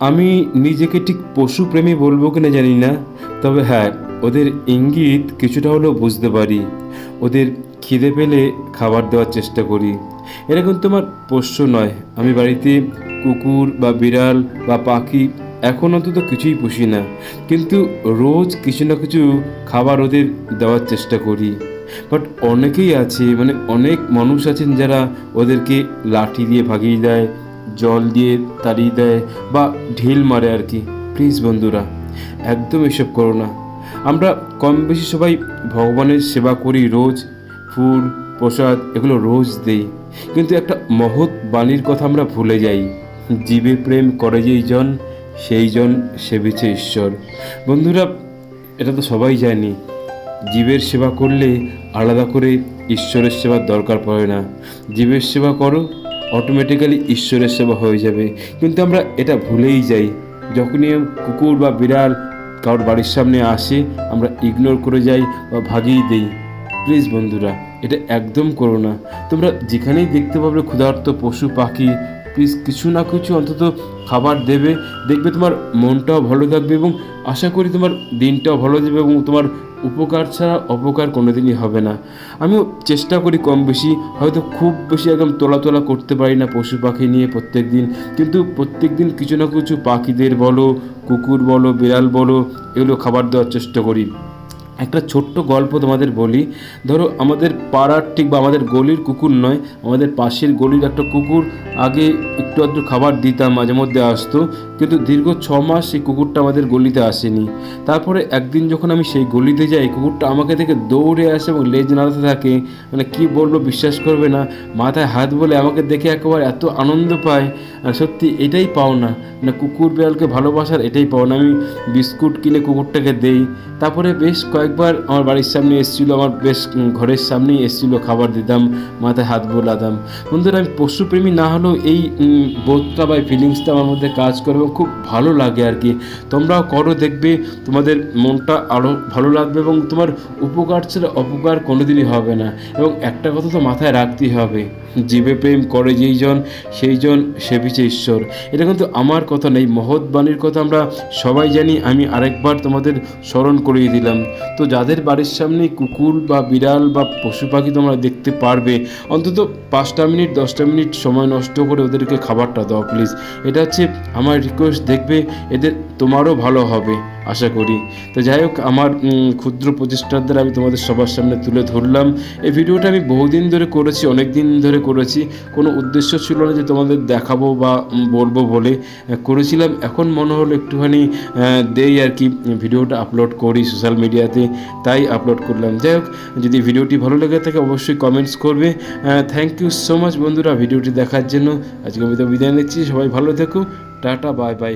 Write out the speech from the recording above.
আমি নিজেকে ঠিক পশুপ্রেমী বলব কিনা জানি না, তবে হ্যাঁ ওদের ইঙ্গিত কিছুটা হলেও বুঝতে পারি। ওদের খিদে পেলে খাবার দেওয়ার চেষ্টা করি। এটা কিন্তু আমার পোষ্য নয়। আমি বাড়িতে কুকুর বা বিড়াল বা পাখি এখন অন্তত কিছুই পুষি না। কিন্তু রোজ কিছু না কিছু খাবার ওদের দেওয়ার চেষ্টা করি। বাট অনেকেই আছে মানে অনেক মানুষ আছেন যারা ওদেরকে লাঠি দিয়ে ভাগিয়ে দেয় জল দিয়ে তাড়িয়ে দেয় বা ঢিল মারে আর কি। প্লিজ বন্ধুরা, একদম এসব করো না। আমরা কম বেশি সবাই ভগবানের সেবা করি রোজ। ফুল, প্রসাদ এগুলো রোজ দেই। কিন্তু একটা মহৎ বাণীর কথা আমরা ভুলে যাই। জীবে প্রেম করে যেই জন, সেই জন সেবিছে ঈশ্বর। বন্ধুরা, এটা তো সবাই জানি। জীবের সেবা করলে আলাদা করে ঈশ্বরের সেবার দরকার পড়ে না। জীবের সেবা করো অটোমেটিক্যালি ঈশ্বরের সেবা হয়ে যাবে। কিন্তু আমরা এটা ভুলেই যাই। যখনই কুকুর বা বিড়াল কারোর বাড়ির সামনে আসে, আমরা ইগনোর করে যাই বা ভাগিয়ে দেই। প্লিজ বন্ধুরা, এটা একদম করো না। তোমরা যেখানেই দেখতে পাবে ক্ষুধার্ত পশু, পাখি প্লিজ কিছু না কিছু অন্তত খাবার দেবে। দেখবে তোমার মনটাও ভালো থাকবে এবং আশা করি তোমার দিনটাও ভালো যাবে এবং তোমার উপকার ছাড়া অপকার কোনোদিনই হবে না। আমিও চেষ্টা করি কম বেশি, হয়তো খুব বেশি একদম তোলা তোলা করতে পারি না পশু পাখি নিয়ে প্রত্যেক দিন কিন্তু প্রত্যেক দিন কিছু না কিছু পাখিদের বলো, কুকুর বলো, বিড়াল বলো, এগুলো খাবার দেওয়ার চেষ্টা করি। একটা ছোট্ট গল্প তোমাদের বলি। ধরো আমাদের পাড়ার ঠিক বা আমাদের গলির কুকুর নয়, আমাদের পাশের গলির একটা কুকুর আগে একটু আধটু খাবার দিতাম, মাঝে মধ্যে আসতো, কিন্তু দীর্ঘ ছ মাস সেই কুকুরটা আমাদের গলিতে আসেনি। তারপরে একদিন যখন আমি সেই গলিতে যাই, কুকুরটা আমাকে দেখে দৌড়ে আসে এবং লেজ নাড়াতে থাকে। মানে কি বলব, বিশ্বাস করবে না। মাথায় হাত বলে আমাকে দেখে একেবারে এত আনন্দ পায়। সত্যি এটাই পাও না মানে কুকুর বিড়ালকে ভালোবাসার এটাই পাও না আমি বিস্কুট কিনে কুকুরটাকে দেই। তারপরে বেশ কয়েকবার আমার বাড়ির সামনে এসেছিল, আমার বেশ ঘরের সামনেই এসেছিল, খাবার দিতাম, মাথায় হাত বোলাতাম। বন্ধুরা, আমি পশুপ্রেমী না হলেও এই বোধটা বা ফিলিংসটা আমার মধ্যে কাজ করে এবং খুব ভালো লাগে আর কি। তোমরাও করো, দেখবে তোমাদের মনটা আরও ভালো লাগবে এবং তোমার উপকার ছাড়া অপকার কোনোদিনই হবে না। এবং একটা কথা তো মাথায় রাখতেই হবে, জীবে প্রেম করে যেই জন, সেই জন সেবিছে ঈশ্বর। এটা কিন্তু আমার কথা নেই মহৎ বাণীর কথা আমরা সবাই জানি, আমি আরেকবার তোমাদের স্মরণ করিয়ে দিলাম। তো যাদের বাড়ির সামনে কুকুর বা বিড়াল বা পশু পাখি তোমরা দেখতে পারবে, অন্তত পাঁচটা মিনিট, দশটা মিনিট সময় নষ্ট করে ওদেরকে খাবারটা দাও প্লিজ এটা হচ্ছে আমার রিকোয়েস্ট দেখবে এদের তোমারও ভালো হবে। আশা করি। তো যাই হোক, আমার ক্ষুদ্র প্রচেষ্টার দ্বারা আমি তোমাদের সবার সামনে তুলে ধরলাম। এই ভিডিওটা আমি বহুদিন ধরে করেছি অনেক দিন ধরে করেছি। কোনো উদ্দেশ্য ছিল না যে তোমাদের দেখাবো বা বলব বলে করেছিলাম। এখন মনে হলো একটুখানি দেই আর কি, ভিডিওটা আপলোড করি সোশ্যাল মিডিয়াতে, তাই আপলোড করলাম। যাই হোক, যদি ভিডিওটি ভালো লেগে থাকে অবশ্যই কমেন্টস করবে। থ্যাংক ইউ সো মাচ বন্ধুরা ভিডিওটি দেখার জন্য। আজকে আমি তো বিদায় নিচ্ছি, সবাই ভালো থেকো, টাটা বাই বাই